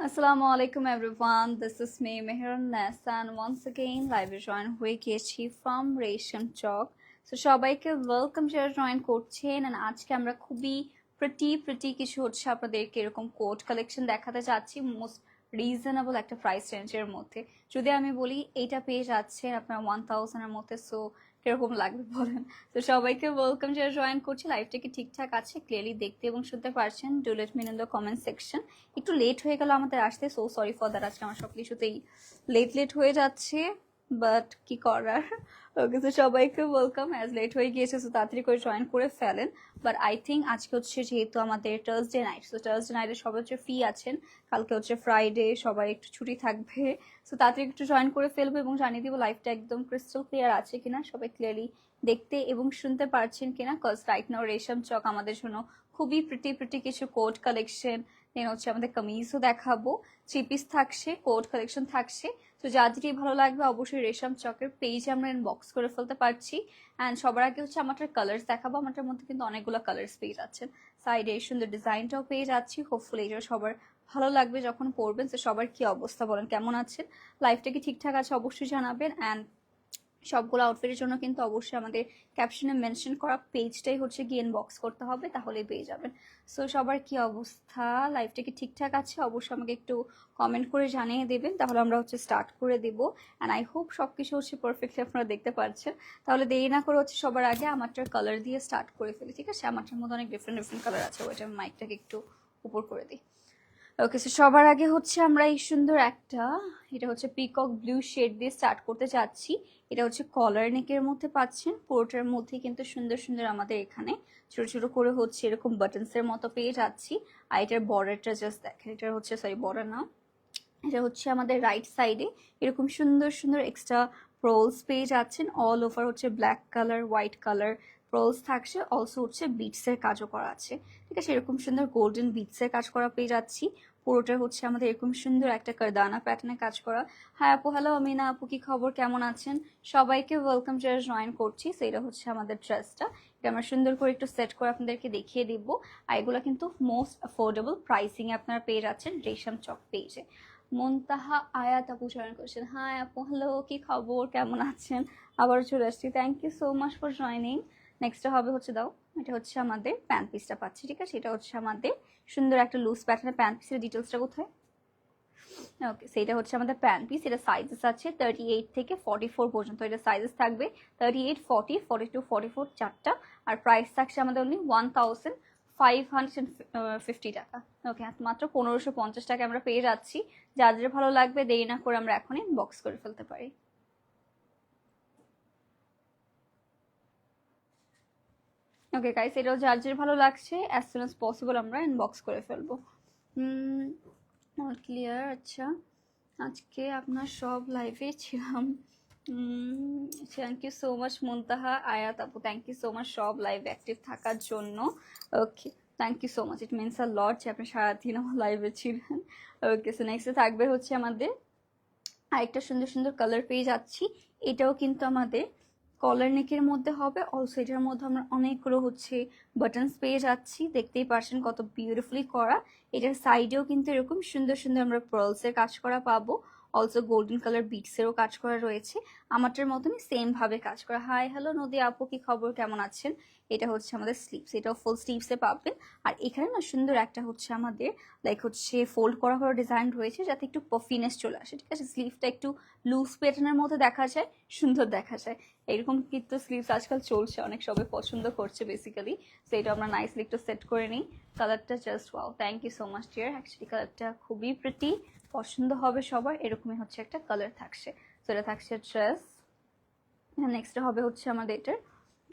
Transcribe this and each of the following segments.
Assalamu alaikum, everyone. This is me Meheran Nessa, and once again, live join হয়ে গিয়েছি from Resham Chowk so সবাইকে welcome যারা join করছেন, and আজকে আমরা খুবই প্রিটি প্রিটি কিছু হচ্ছে আপনাদেরকে এরকম কোট কালেকশন দেখাতে চাচ্ছি মোস্ট রিজনেবল একটা প্রাইস রেঞ্জের মধ্যে। যদি আমি বলি এইটা পেয়ে যাচ্ছেন আপনার ওয়ান থাউজেন্ডের মধ্যে সো কীরকম লাগবে বলেন? তো সবাইকে ওয়েলকাম যারা জয়েন করছি লাইভটা কি ঠিকঠাক আছে? ক্লিয়ারলি দেখতে এবং শুনতে পারছেন। Do let me in the comment section একটু লেট হয়ে গেল আমাদের আসতে সো সরি ফর দ্যাট আজকে আমার সব কিছুতেই লেট লেট হয়ে যাচ্ছে। বাট কি করার? ওকে, তো সবাইকে ওয়েলকাম অ্যাজ লেট হয়ে গিয়েছে তো তাড়াতাড়ি করে জয়েন করে ফেলেন। বাট আই থিঙ্ক আজকে হচ্ছে যেহেতু আমাদের টার্সডে নাইট সো থার্সডে নাইটে সবাই হচ্ছে ফ্রি আছেন। কালকে হচ্ছে ফ্রাইডে সবাই একটু ছুটি থাকবে। সো তাড়াতাড়ি একটু জয়েন করে ফেলব এবং জানিয়ে দিব লাইফটা একদম ক্রিস্টাল ক্লিয়ার আছে কিনা, সবাই ক্লিয়ারলি দেখতে এবং শুনতে পারছেন কিনা কজ রাইট নাও রেশম চক আমাদের জন্য খুবই প্রিটি প্রিটি কিছু কোট কালেকশন দেন হচ্ছে আমাদের কামিজও দেখাবো। থ্রি পিস থাকছে কোট কালেকশন থাকছে। তো যা যেটি ভালো লাগবে, অবশ্যই রেশম চকের পেজ আমরা বক্স করে ফেলতে পারছি। অ্যান্ড সবার আগে হচ্ছে আমাদের কালার্স দেখাবো। আমাদের মধ্যে কিন্তু অনেকগুলো কালার্স পেয়ে যাচ্ছেন। সাইডে এই সুন্দর ডিজাইনটাও পেয়ে যাচ্ছি। হোপফুলি এটা সবার ভালো লাগবে যখন পড়বেন। তো সবার কি অবস্থা বলেন? কেমন আছেন? লাইফটা কি ঠিকঠাক আছে? অবশ্যই জানাবেন। অ্যান্ড সবগুলো আউটফিটের জন্য কিন্তু অবশ্যই আমাদের ক্যাপশনে মেনশন করা পেজটাই হচ্ছে গিয়ে বক্স করতে হবে, তাহলেই পেয়ে যাবেন। সো সবার কি অবস্থা? লাইফটা কি ঠিকঠাক আছে? অবশ্যই আমাকে একটু কমেন্ট করে জানিয়ে দেবেন। তাহলে আমরা হচ্ছে স্টার্ট করে দেব। অ্যান্ড আই হোপ সব কিছু হচ্ছে পারফেক্টলি আপনারা দেখতে পাচ্ছেন। তাহলে দেরি না করে হচ্ছে সবার আগে আমারটার কালার দিয়ে স্টার্ট করে ফেলি, ঠিক আছে? আমারটার মধ্যে অনেক ডিফারেন্ট ডিফারেন্ট কালার আছে। ওইটা আমি মাইকটাকে একটু উপর করে দিই। ওকে সো সবার আগে হচ্ছে আমরা এই সুন্দর একটা, এটা হচ্ছে পিকক ব্লু শেড দিয়ে স্টার্ট করতে চাচ্ছি এটা হচ্ছে কলার নেকের মধ্যে পাচ্ছেন। পুরোটার মধ্যে কিন্তু সুন্দর সুন্দর আমাদের এখানে ছোট ছোট করে হচ্ছে এরকম বাটনসের মতো পেয়ে যাচ্ছি। আর এটার বর্ডারটা জাস্ট দেখেন, এটা হচ্ছে সরি বর্ডার না। এটা হচ্ছে আমাদের রাইট সাইডে এরকম সুন্দর সুন্দর এক্সট্রা প্রোলস পেয়ে যাচ্ছেন। অল ওভার হচ্ছে black colour white colour pearls থাকছে। অলসো হচ্ছে বিটসের কাজও করা আছে। ঠিক আছে, এরকম সুন্দর গোল্ডেন বিটসের কাজ করা পেয়ে যাচ্ছি। পুরোটা হচ্ছে আমাদের এরকম সুন্দর একটা কারদানা প্যাটার্নে কাজ করা। হ্যাঁ আপু হ্যালো আমিনা আপু, কি খবর? কেমন আছেন? সবাইকে ওয়েলকাম যারা জয়েন করছি। সেটা হচ্ছে আমাদের ড্রেসটা এটা আমরা সুন্দর করে একটু সেট করে আপনাদেরকে দেখিয়ে দিব। আর এগুলো কিন্তু মোস্ট অ্যাফোর্ডেবল প্রাইসিংয়ে আপনারা পেয়ে যাচ্ছেন রেশম চক পেজে। মন্তাহা আয়াত আপু জয়েন করছেন। হ্যাঁ আপু হ্যালো কি খবর? কেমন আছেন? আবার চলে আসছি। Thank you so much for joining নেক্সটটা হবে হচ্ছে দাও, এটা হচ্ছে আমাদের প্যান পিসটা পাচ্ছি, ঠিক আছে? এটা হচ্ছে আমাদের সুন্দর একটা লুজ প্যাটার্নের প্যান পিসের ডিটেলসটা কোথায়? ওকে সেটা হচ্ছে আমাদের প্যান্ট পিস এটা সাইজেস আছে থার্টি এইট থেকে ফর্টি ফোর পর্যন্ত, এটা সাইজেস থাকবে thirty eight forty forty two forty four চারটা, আর প্রাইস থাকছে আমাদের only one thousand five hundred fifty টাকা। ওকে মাত্র পনেরোশো পঞ্চাশ টাকা আমরা পেয়ে যাচ্ছি যাদের ভালো লাগবে দেরি না করে আমরা এখনই বক্স করে ফেলতে পারি। ওকে গাইস এটাও যার যার ভালো লাগছে অ্যাজ সুন অ্যাজ পসিবল আমরা ইনবক্স করে ফেলব। ক্লিয়ার আচ্ছা। আজকে আপনার সব লাইভে ছিলাম। Thank you so much Muntaha, Ayat আপু থ্যাংক ইউ সো মাচ সব লাইভ অ্যাক্টিভ থাকার জন্য। Okay thank you so much it means a lot যে আপনি সারাদিন আমার লাইভে ছিলেন। ওকে সো নেক্সটে থাকবে হচ্ছে আমাদের আরেকটা সুন্দর সুন্দর কালার পেয়ে যাচ্ছি। এটাও কিন্তু আমাদের কলার নেকের মধ্যে হবে অলসো এটার মধ্যে আমরা অনেকগুলো হচ্ছে বাটনস পেয়ে যাচ্ছি। দেখতেই পারছেন কত বিউটিফুলি করা। এটার সাইডেও কিন্তু এরকম সুন্দর সুন্দর আমরা পার্লসের কাজ করা পাবো। অলসো গোল্ডেন কালার বিটসেরও কাজ করা রয়েছে। আমারটার মতনই সেম ভাবে কাজ করা। হাই হ্যালো নদী আপু, কি খবর? কেমন আছেন? এটা হচ্ছে আমাদের স্লিপস এটাও ফুল স্লিপসে পাবেন। আর এখানে না সুন্দর একটা হচ্ছে আমাদের লাইক হচ্ছে ফোল্ড করা করা ডিজাইন রয়েছে, যাতে একটু পফিনেস চলে আসে। ঠিক আছে? স্লিভটা একটু লুজ প্যাটার্নের মধ্যে দেখা যায়, সুন্দর দেখা যায়। এরকম কিন্তু স্লিভস আজকাল চলছে, অনেক সবাই পছন্দ করছে বেসিক্যালি তো এটা আমরা নাইসলি একটু সেট করে নিই। কালারটা just wow thank you so much dear actually কালারটা খুবই প্রিটি পছন্দ হবে সবার, এরকমই হচ্ছে একটা কালার থাকছে। তো এটা থাকছে ড্রেস নেক্সট হবে হচ্ছে আমাদের এটার।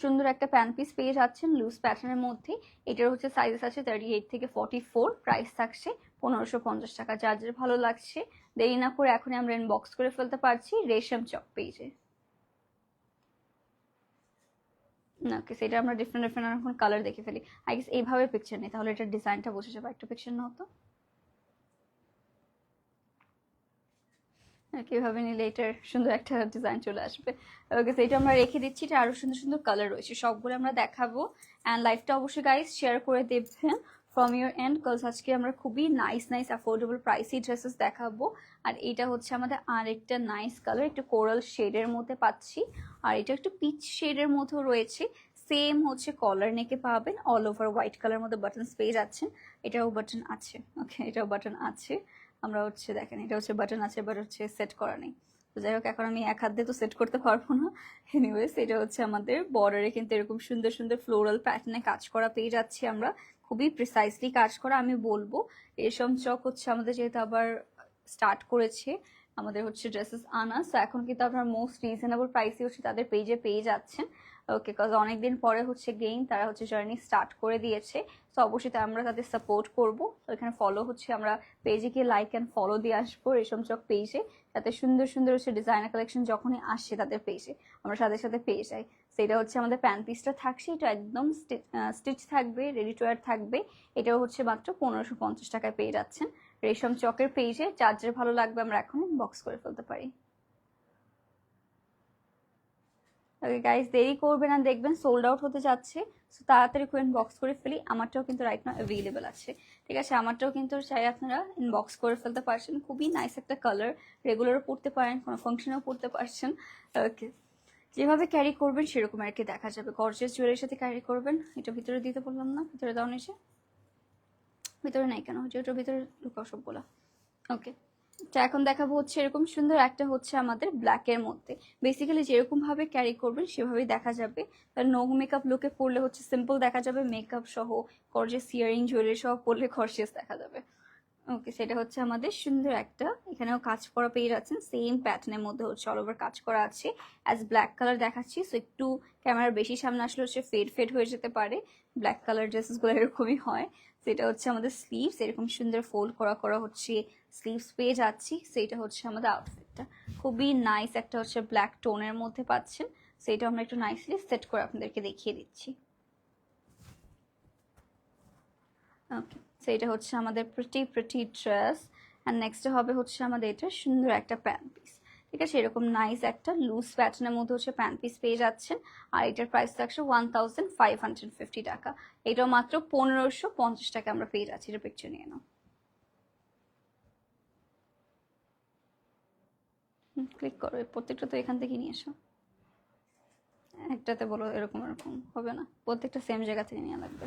সুন্দর একটা প্যান পিস পেয়ে যাচ্ছেন লুজ প্যাটার্নের মধ্যে। এটার হচ্ছে সাইজেস আছে থার্টি এইট থেকে ফর্টি ফোর প্রাইস থাকছে পনেরোশো পঞ্চাশ টাকা। যার যার ভালো লাগছে, দেরি না করে এখনই আমরা বক্স করে ফেলতে পারছি রেশম চক পেজে না আমরা ডিফারেন্ট ডিফারেন্ট এখন কালার দেখে ফেলি। আই গেস এইভাবে পিকচার তাহলে এটার ডিজাইনটা বসে যাবে। পিকচার কীভাবে নিলে এটার সুন্দর একটা ডিজাইন চলে আসবে। ওকে এটা আমরা রেখে দিচ্ছি, এটা আরও সুন্দর সুন্দর কালার রয়েছে। সবগুলো আমরা দেখাবো। অ্যান্ড লাইফটা অবশ্যই গাইস শেয়ার করে দেবেন। ফ্রম ইউর এন্ড কজ আজকে আমরা খুবই nice nice affordable pricey dresses দেখাবো। আর এটা হচ্ছে আমাদের আরেকটা নাইস কালার একটু কোরাল শেডের মধ্যে পাচ্ছি। আর এটা একটু পিচ শেডের মধ্যেও রয়েছে। সেম হচ্ছে কলার নেকে পাবেন। অল ওভার হোয়াইট কালার মধ্যে বাটনস পেয়ে যাচ্ছেন। এটাও বাটন আছে। ওকে এটাও বাটন আছে। আমরা হচ্ছে, দেখেন, এটা হচ্ছে বাটন আছে বাট হচ্ছে সেট করা নেই। তো যাই হোক, এখন আমি এক হাত দিয়ে তো সেট করতে পারব না। এনিওয়েজ এটা হচ্ছে আমাদের বর্ডারে কিন্তু এরকম সুন্দর সুন্দর ফ্লোরাল প্যাটার্নে কাজ করা পেয়ে যাচ্ছি আমরা। খুবই প্রিসাইসলি কাজ করা আমি বলব। রেশম চক হচ্ছে আমাদের যেহেতু আবার স্টার্ট করেছে, আমাদের হচ্ছে ড্রেসেস আনা। সো এখন কিন্তু আপনার মোস্ট রিজনেবল প্রাইসে হচ্ছে তাদের পেজে পেয়ে যাচ্ছেন। ওকে কজ অনেকদিন পরে হচ্ছে গেইন তারা হচ্ছে জার্নি স্টার্ট করে দিয়েছে। তো অবশ্যই আমরা তাদের সাপোর্ট করব। এখানে ফলো হচ্ছে, আমরা পেজে গিয়ে লাইক অ্যান্ড ফলো দিয়ে আসব রেশম চক পেজে যাতে সুন্দর সুন্দর হচ্ছে ডিজাইনার কালেকশন যখনই আসছে তাদের পেজে আমরা সাথে সাথে পেয়ে যাই। সেটা হচ্ছে আমাদের প্যান্ট পিসটা থাকছে, এটা একদম স্টিচ থাকবে রেডি টু থাকবে। এটাও হচ্ছে মাত্র পনেরোশো পঞ্চাশ টাকায় পেয়ে যাচ্ছেন রেশম চকের পেজে চার্জের ভালো লাগবে, আমরা এখন বক্স করে ফেলতে পারি। ওকে গাইস দেরি করবেন আর দেখবেন সোল্ড আউট হতে যাচ্ছে। সো তাড়াতাড়ি করে বক্স করে ফেলি। আমারটাও কিন্তু রাইট না অ্যাভেলেবেল আছে। ঠিক আছে, আমারটাও কিন্তু চাই আপনারা ইনবক্স করে ফেলতে পারছেন। খুবই নাইস একটা কালার রেগুলারও পড়তে পারেন, কোনো ফাংশনেও পড়তে পারছেন। ওকে যেভাবে ক্যারি করবেন সেরকম আর কি দেখা যাবে। গর্জেস জুয়েলের সাথে ক্যারি করবেন। এটা ভিতরে দিতে বললাম না, ভিতরে দাও নিচে। ভিতরে নাই কেন? হচ্ছে ওটার ভিতরে লুকাও সবগুলো। ওকে তো এখন দেখাবো হচ্ছে এরকম সুন্দর একটা হচ্ছে আমাদের ব্ল্যাকের মধ্যে। বেসিক্যালি যেরকমভাবে ক্যারি করবেন, সেভাবেই দেখা যাবে। তার নো মেকআপ লুকে পরলে হচ্ছে সিম্পল দেখা যাবে। মেকআপ সহ গর্জেস ইয়ারিং জুয়েলারি সহ পরলে খরচেস দেখা যাবে। ওকে সেটা হচ্ছে আমাদের সুন্দর একটা, এখানেও কাজ করা পেয়ে যাচ্ছেন সেম প্যাটার্নের মধ্যে হচ্ছে অল ওভার কাজ করা আছে। অ্যাজ ব্ল্যাক কালার দেখাচ্ছি সো একটু ক্যামেরার বেশি সামনে আসলে হচ্ছে ফেড ফেড হয়ে যেতে পারে। ব্ল্যাক কালার ড্রেসেসগুলো এরকমই হয়। সেটা হচ্ছে আমাদের স্লিভস এরকম সুন্দর ফোল্ড করা করা হচ্ছে স্লিভস পেয়ে যাচ্ছি। সেইটা হচ্ছে আমাদের আউটফিটটা খুবই নাইস একটা হচ্ছে ব্ল্যাক টোনের মধ্যে পাচ্ছেন। সেইটা আমরা একটু নাইসলি সেট করে আপনাদেরকে দেখিয়ে দিচ্ছি। ওকে সো এটা হচ্ছে আমাদের pretty pretty dress and next হবে হচ্ছে আমাদের এটা সুন্দর একটা প্যান্ট পিস ঠিক আছে? এরকম নাইস একটা লুজ প্যাটার্নের মধ্যে হচ্ছে প্যান্ট পিস পেয়ে যাচ্ছেন। আর এটার প্রাইস থাকছে one thousand five hundred fifty টাকা। এটাও মাত্র পনেরোশো পঞ্চাশ টাকা আমরা পেয়ে যাচ্ছি। এটা পিকচার নিয়ে নাও। ক্লিক করো। প্রত্যেকটা তো এখান থেকে নিয়ে এসো। একটাতে বলো এরকম এরকম। হবে না? প্রত্যেকটা সেম জায়গা থেকে নেওয়া লাগবে।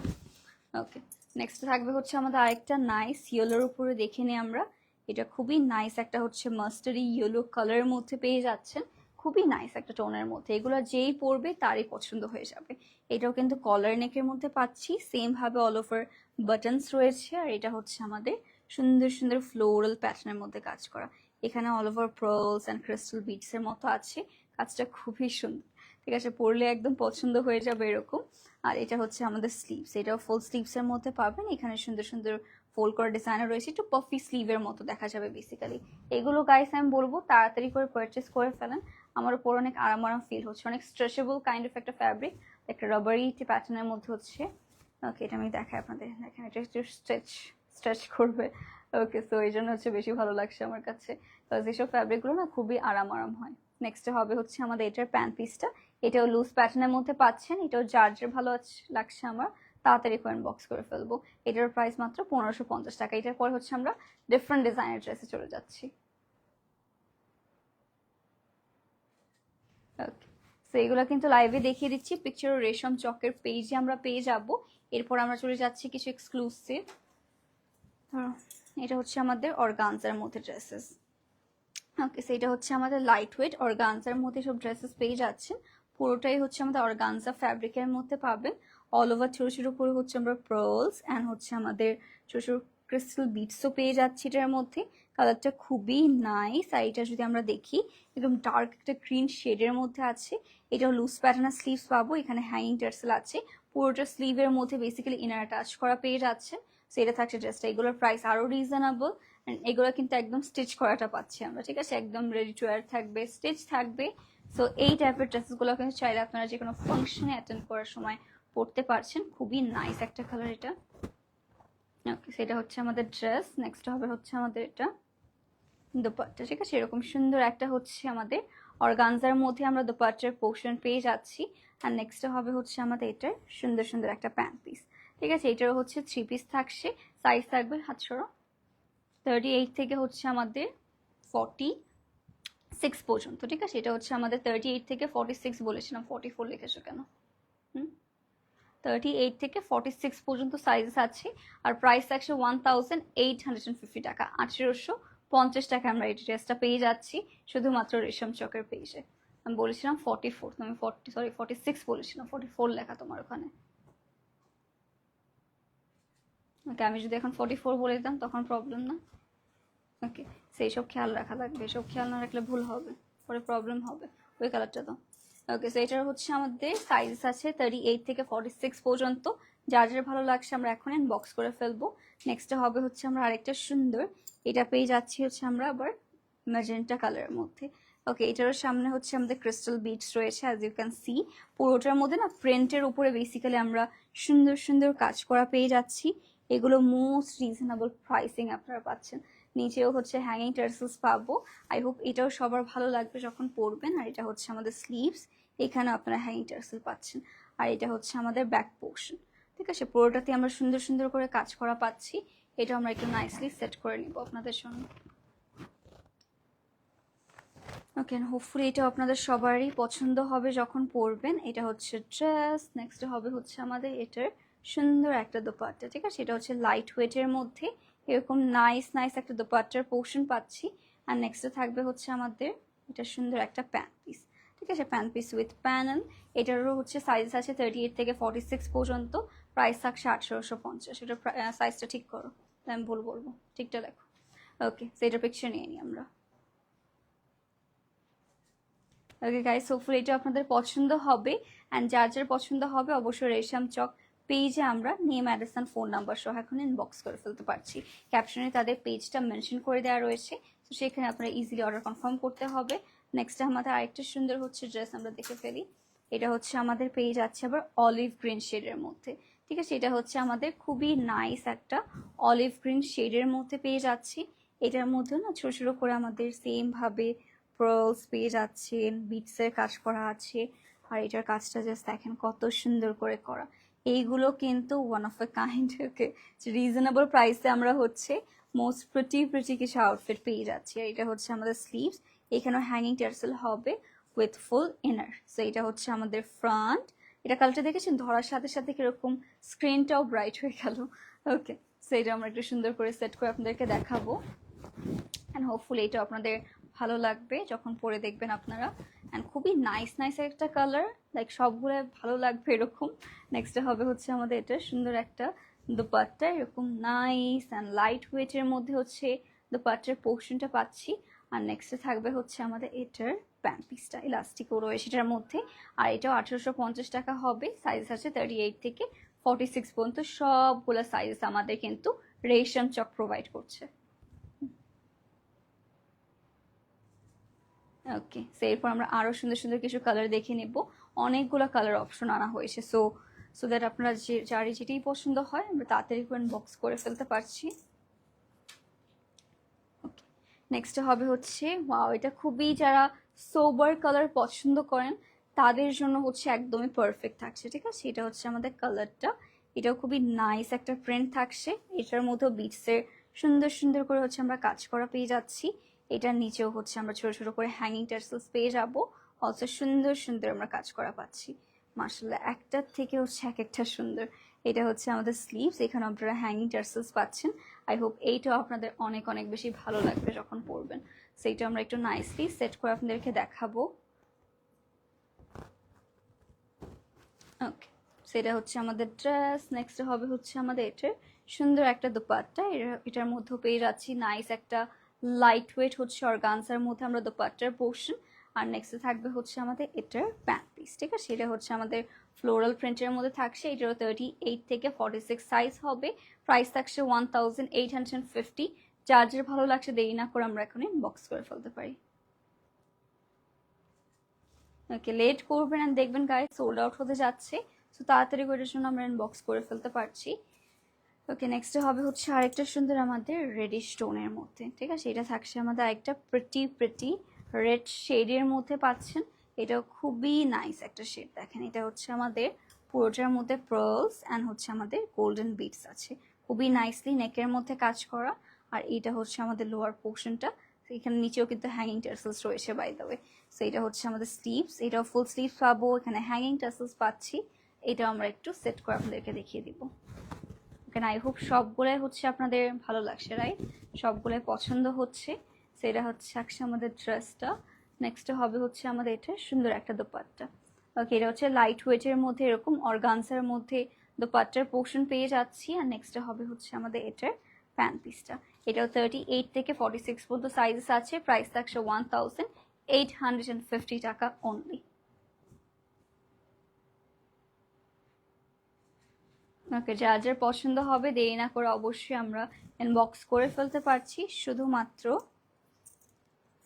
ওকে নেক্সট থাকবে হচ্ছে আমাদের আরেকটা নাইস ইয়েলোর উপরে দেখে নিই আমরা। এটা খুবই নাইস একটা হচ্ছে মাস্টারি ইয়েলো কালারের মধ্যে পেয়ে যাচ্ছেন। খুবই নাইস একটা টোনের মধ্যে। এগুলো যেই পরবে তারই পছন্দ হয়ে যাবে। এটাও কিন্তু কলার নেকের মধ্যে পাচ্ছি। সেম ভাবে অল ওভার বাটনস রয়েছে। আর এটা হচ্ছে আমাদের সুন্দর সুন্দর ফ্লোরাল প্যাটার্নের মধ্যে কাজ করা। এখানে all over pearls and crystal বিটসের মতো আছে। কাজটা খুবই সুন্দর। ঠিক আছে, পরলে একদম পছন্দ হয়ে যাবে এরকম। আর এটা হচ্ছে আমাদের স্লিভস এটাও ফুল স্লিভসের মধ্যে পাবেন। এখানে সুন্দর সুন্দর ফোল্ড করা ডিজাইনও রয়েছে, একটু পফি স্লিভের মতো দেখা যাবে বেসিক্যালি এগুলো গাইস আমি বলব, তাড়াতাড়ি করে পারচেস করে ফেলেন। আমার উপর অনেক আরাম আরাম ফিল হচ্ছে, অনেক স্ট্রেচেবল কাইন্ড অফ একটা ফ্যাব্রিক একটা রাবারি প্যাটার্নের মধ্যে হচ্ছে। ওকে এটা আমি দেখাই আপনাদের, দেখেন, এটা একটু স্ট্রেচ স্ট্রেচ করবে। ওকে সো এই জন্য হচ্ছে বেশি ভালো লাগছে আমার কাছে। তো যেসব ফ্যাব্রিকগুলো না খুবই আরাম আরাম হয় নেক্সট হবে হচ্ছে আমাদের এটার প্যান্ট পিসটা এটাও লুজ প্যাটার্নের মধ্যে পাচ্ছেন, এটাও জার্জের ভালো লাগছে আমার, তাড়াতাড়ি করে বক্স করে ফেলব। এটার প্রাইস মাত্র পনেরোশো পঞ্চাশ টাকা। এটার পর হচ্ছে আমরা ডিফারেন্ট ডিজাইনের ড্রেসে চলে যাচ্ছি। ওকে এগুলো কিন্তু লাইভে দেখিয়ে দিচ্ছি। পিকচার রেশম চকের পেজে আমরা পেয়ে যাব। এরপর আমরা চলে যাচ্ছি কিছু এক্সক্লুসিভ এটা হচ্ছে আমাদের অর্গানজার মধ্যে ড্রেসেস ওকে সেটা হচ্ছে আমাদের লাইট ওয়েট অর্গানজার মধ্যে সব ড্রেসেস পেয়ে যাচ্ছেন। পুরোটাই হচ্ছে আমাদের অর্গানজা ফ্যাব্রিকের মধ্যে পাবেন। অল ওভার ছোটো ছোটো করে হচ্ছে আমরা প্রলস অ্যান্ড হচ্ছে আমাদের ছোটো ছোটো ক্রিস্টাল বিটসও পেয়ে যাচ্ছি এটার মধ্যে। কালারটা খুবই নাইস আর এটা যদি আমরা দেখি, একদম ডার্ক একটা গ্রিন শেডের মধ্যে আছে। এটা লুজ প্যাটার্নার স্লিভস পাবো, এখানে হ্যাঙ্গিং টার্সেল আছে। পুরোটা স্লিভের মধ্যে বেসিক্যালি ইনার টাচ করা পেয়ে যাচ্ছে। সেটা থাকছে ড্রেসটা এগুলোর প্রাইস আরও রিজনেবল এগুলো কিন্তু একদম স্টিচ করাটা পাচ্ছি আমরা, ঠিক আছে? একদম রেডি টু ওয়ার থাকবে স্টিচ থাকবে। সো এই টাইপের ড্রেসেসগুলো কিন্তু চাইলে আপনারা যে কোনো ফাংশনে অ্যাটেন্ড করার সময় পরতে পারছেন। খুবই নাইস একটা কালার এটা। ওকে সেটা হচ্ছে আমাদের ড্রেস নেক্সট হবে হচ্ছে আমাদের এটা দোপাট্টা। ঠিক আছে, এরকম সুন্দর একটা হচ্ছে আমাদের অর্গানজার মধ্যে আমরা দোপাট্টার পোর্শন পেয়ে যাচ্ছি। আর নেক্সট হবে হচ্ছে আমাদের এটার সুন্দর সুন্দর একটা প্যান্ট পিস ঠিক আছে, এটারও হচ্ছে থ্রি পিস থাকছে। সাইজ থাকবে হাত থার্টি এইট থেকে হচ্ছে আমাদের ফর্টি সিক্স পর্যন্ত, ঠিক আছে? এটা হচ্ছে আমাদের থার্টি এইট থেকে ফর্টি সিক্স বলেছিলাম ফর্টি ফোর লিখেছো কেন? হুম? থার্টি এইট থেকে ফর্টি সিক্স পর্যন্ত সাইজেস আছে, আর প্রাইস থাকছে one thousand eight hundred and fifty টাকা, আঠেরোশো পঞ্চাশ টাকা আমরা এই ড্রেসটা পেয়ে যাচ্ছি, শুধুমাত্র রেশম চকের পেজে আমি বলেছিলাম ফর্টি ফোর তুমি ফর্টি সরি ফর্টি সিক্স বলেছিলাম ফর্টি ফোর লেখা তোমার ওখানে। ওকে আমি যদি এখন ফর্টি ফোর বলে দিতাম, তখন প্রবলেম না। ওকে সেই সব খেয়াল রাখা লাগবে। এসব খেয়াল না রাখলে ভুল হবে, পরে প্রবলেম হবে। ওই কালারটা তো ওকে সো এটার হচ্ছে আমাদের সাইজ আছে থার্টি এইট থেকে ফর্টি সিক্স পর্যন্ত। যার যার ভালো লাগছে আমরা এখন বক্স করে ফেলব। নেক্সটে হবে হচ্ছে আমরা আরেকটা সুন্দর। এটা পেয়ে যাচ্ছি হচ্ছে আমরা আবার ম্যাজেন্টা কালারের মধ্যে। ওকে এটারও সামনে হচ্ছে আমাদের ক্রিস্টাল বিটস রয়েছে অ্যাজ ইউ ক্যান সি পুরোটার মধ্যে না প্রিন্টের উপরে বেসিক্যালি আমরা সুন্দর সুন্দর কাজ করা পেয়ে যাচ্ছি। এগুলো মোস্ট রিজনেবল প্রাইসিং আপনারা পাচ্ছেন। নিচেও হচ্ছে হ্যাঙ্গিং টার্সেলস পাবো। আই হোপ এটাও সবার ভালো লাগবে যখন পরবেন। আর এটা হচ্ছে আমাদের স্লিভস এখানে আপনারা হ্যাঙ্গিং টার্সেল পাচ্ছেন। আর এটা হচ্ছে আমাদের ব্যাক পোর্শন ঠিক আছে? পুরোটাতে আমরা সুন্দর সুন্দর করে কাজ করা পাচ্ছি। এটা আমরা একটু নাইসলি সেট করে নিব আপনাদের জন্য ওকে হোপফুলি এটা আপনাদের সবারই পছন্দ হবে যখন পরবেন। এটা হচ্ছে ড্রেস নেক্সট হবে হচ্ছে আমাদের এটার সুন্দর একটা দোপাট্টা। ঠিক আছে? এটা হচ্ছে লাইট ওয়েটের মধ্যে। এরকম নাইস নাইস একটা দোপাট্টার পোর্শন পাচ্ছি। আর নেক্সটে থাকবে হচ্ছে আমাদের এটা সুন্দর একটা প্যান্ট পিস ঠিক আছে? প্যান্ট পিস উইথ প্যানেল এটারও হচ্ছে সাইজ আছে থার্টি এইট থেকে ফর্টি সিক্স পর্যন্ত। প্রাইস থাকছে আঠেরোশো পঞ্চাশ। এটা সাইজটা ঠিক করো। তাই আমি ভুল বলব। ঠিকটা দেখো। ওকে সেটার পিকচার নিয়ে নিই আমরা। ওকে গাইস হোপফুলি এটা আপনাদের পছন্দ হবে। অ্যান্ড যার যার পছন্দ হবে, অবশ্যই রেশম চক পেজে আমরা নেম অ্যাড্রেস ফোন নাম্বার সহ এখন ইনবক্স করে ফেলতে পারছি। ক্যাপশনে তাদের পেজটা মেনশন করে দেওয়া রয়েছে। তো সেখানে আপনারা ইজিলি অর্ডার কনফার্ম করতে হবে। নেক্সট আমাদের আরেকটা সুন্দর হচ্ছে ড্রেস আমরা দেখে ফেলি। এটা হচ্ছে আমাদের পেজ আছে আবার অলিভ গ্রিন শেডের মধ্যে। ঠিক আছে, এটা হচ্ছে আমাদের খুবই নাইস একটা অলিভ গ্রিন শেডের মধ্যে পেয়ে যাচ্ছি এটার মধ্যে না ছোটো ছোটো করে আমাদের সেমভাবে পার্লস পেয়ে যাচ্ছেন বিটসের কাজ করা আছে। আর এটার কাজটা জাস্ট দেখেন কত সুন্দর করে করা। এইগুলো কিন্তু one of a kind okay reasonable প্রাইসে আমরা হচ্ছে মোস্ট প্রিটি প্রিটি কিছু আউটফিট পেয়ে যাচ্ছি। আর এটা হচ্ছে আমাদের স্লিভস এখানেও হ্যাঙ্গিং টার্সেল হবে উইথ ফুল ইনার সো এটা হচ্ছে আমাদের ফ্রন্ট এটা কালারটা দেখেছেন? ধরার সাথে সাথে কীরকম স্ক্রিনটাও ব্রাইট হয়ে গেল। ওকে সো এটা আমরা একটু সুন্দর করে সেট করে আপনাদেরকে দেখাবো। অ্যান্ড হোপফুলি এটা আপনাদের ভালো লাগবে। যখন পরে দেখবেন আপনারা। অ্যান্ড খুবই নাইস নাইস একটা কালার লাইক সবগুলো ভালো লাগবে এরকম। নেক্সটে হবে হচ্ছে আমাদের এটা সুন্দর একটা দুপাট্টা। এরকম নাইস অ্যান্ড লাইট ওয়েটের মধ্যে হচ্ছে দুপাট্টার পোর্শনটা পাচ্ছি। আর নেক্সটে থাকবে হচ্ছে আমাদের এটার প্যান্ট পিসটা ইলাস্টিকও রয়েছে এটার মধ্যে। আর এটাও আঠেরোশো পঞ্চাশ টাকা হবে। সাইজ আছে থার্টি এইট থেকে ফর্টি সিক্স পর্যন্ত সবগুলো সাইজ আমাদের কিন্তু রেশম চক প্রোভাইড করছে। ওকে সো এরপর আমরা আরও সুন্দর সুন্দর কিছু কালার দেখে নেব। অনেকগুলো কালার অপশন আনা হয়েছে। সো সো দ্যাট আপনারা যে, যারই যেটাই পছন্দ হয়, আমরা তাড়াতাড়ি করে বক্স করে ফেলতে পারছি। ওকে নেক্সট হবে হচ্ছে ওয়াও এটা খুবই যারা সোবার কালার পছন্দ করেন, তাদের জন্য হচ্ছে একদমই পারফেক্ট থাকছে, ঠিক আছে? এটা হচ্ছে আমাদের কালারটা এটাও খুবই নাইস একটা প্রিন্ট থাকছে। এটার মধ্যেও বিটসের সুন্দর সুন্দর করে হচ্ছে আমরা কাজ করা পেয়ে যাচ্ছি। এটার নিচেও হচ্ছে আমরা ছোট ছোট করে হ্যাঙ্গিং টার্সেলস পেয়ে যাব। অলসো সুন্দর সুন্দর আমরা কাজ করা পাচ্ছি। মার্শাল্লাহ একটার থেকে হচ্ছে এক একটা সুন্দর। এটা হচ্ছে আমাদের স্লিভস এখানে আপনারা হ্যাঙ্গিং টার্সেলস পাচ্ছেন। আই হোপ এইটাও আপনাদের অনেক অনেক বেশি ভালো লাগবে যখন পরবেন। সেইটা আমরা একটু নাইসলি সেট করে আপনাদেরকে দেখাবো। ওকে সেটা হচ্ছে আমাদের ড্রেস নেক্সট হবে হচ্ছে আমাদের এটার সুন্দর একটা দোপাট্টা। এটার মধ্যেও পেয়ে যাচ্ছি নাইস একটা লাইট ওয়েট হচ্ছে অর্গানসার মধ্যে আমরা দোপাট্টার পোর্শন আর নেক্সটে থাকবে হচ্ছে আমাদের এটার প্যান্ট পিস ঠিক আছে? সেটা হচ্ছে আমাদের ফ্লোরাল প্রিন্টের মধ্যে থাকছে, এটারও থার্টি এইট থেকে ফর্টি সিক্স সাইজ হবে। প্রাইস থাকছে one thousand eight hundred fifty চার্জের ভালো লাগছে, দেরি না করে আমরা এখন বক্স করে ফেলতে পারি। ওকে লেট করবেন দেখবেন গায়ে সোল্ড আউট হতে যাচ্ছে। সো তাড়াতাড়ি করে জন্য আমরা বক্স করে ফেলতে পারছি। ওকে নেক্সট হবে হচ্ছে আরেকটা সুন্দর আমাদের রেডি স্টোনের মধ্যে, ঠিক আছে? এটা থাকছে আমাদের আরেকটা প্রিটি প্রিটি রেড শেডের মধ্যে পাচ্ছেন। এটা খুবই নাইস একটা শেড দেখেন। এটা হচ্ছে আমাদের পুরোটার মধ্যে পার্লস অ্যান্ড হচ্ছে আমাদের গোল্ডেন বিটস আছে। খুবই নাইসলি নেকের মধ্যে কাজ করা। আর এটা হচ্ছে আমাদের লোয়ার পোর্শনটা এখানে নিচেও কিন্তু হ্যাঙ্গিং টার্সেলস রয়েছে বাই দ্য ওয়ে সো এটা হচ্ছে আমাদের স্লিভস এটাও ফুল স্লিভ পাবো। এখানে হ্যাঙ্গিং টার্সেলস পাচ্ছি। এটাও আমরা একটু সেট করে আপনাদেরকে দেখিয়ে দিব। এখানে আই হোপ সবগুলোই হচ্ছে আপনাদের ভালো লাগছে রাইট সবগুলোই পছন্দ হচ্ছে। সেটা হচ্ছে একসাথে আমাদের ড্রেসটা নেক্সট হবে হচ্ছে আমাদের এটা সুন্দর একটা দোপাট্টা। ওকে এটা হচ্ছে লাইট ওয়েটের মধ্যে, এরকম অর্গানসার মধ্যে দোপাট্টার পোর্শন পেয়ে যাচ্ছি। আর নেক্সট হবে হচ্ছে আমাদের এটার প্যান পিসটা এটাও থার্টি এইট থেকে ফর্টি সিক্স পর্যন্ত সাইজেস আছে। প্রাইস থাকছে one thousand eight hundred and fifty টাকা অনলি ওকে যা যার পছন্দ হবে, দেরি না করে অবশ্যই আমরা ইনবক্স করে ফেলতে পারছি। শুধুমাত্র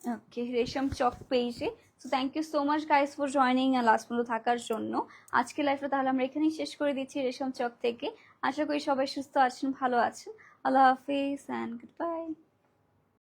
ওকে রেশম চক পেজে so thank you so much guys for joining last পর্যন্ত থাকার জন্য। আজকে লাইফটা তাহলে আমরা এখানেই শেষ করে দিচ্ছি রেশম চক থেকে। আশা করি সবাই সুস্থ আছেন, ভালো আছেন। আল্লাহ হাফিজ অ্যান্ড গুড বাই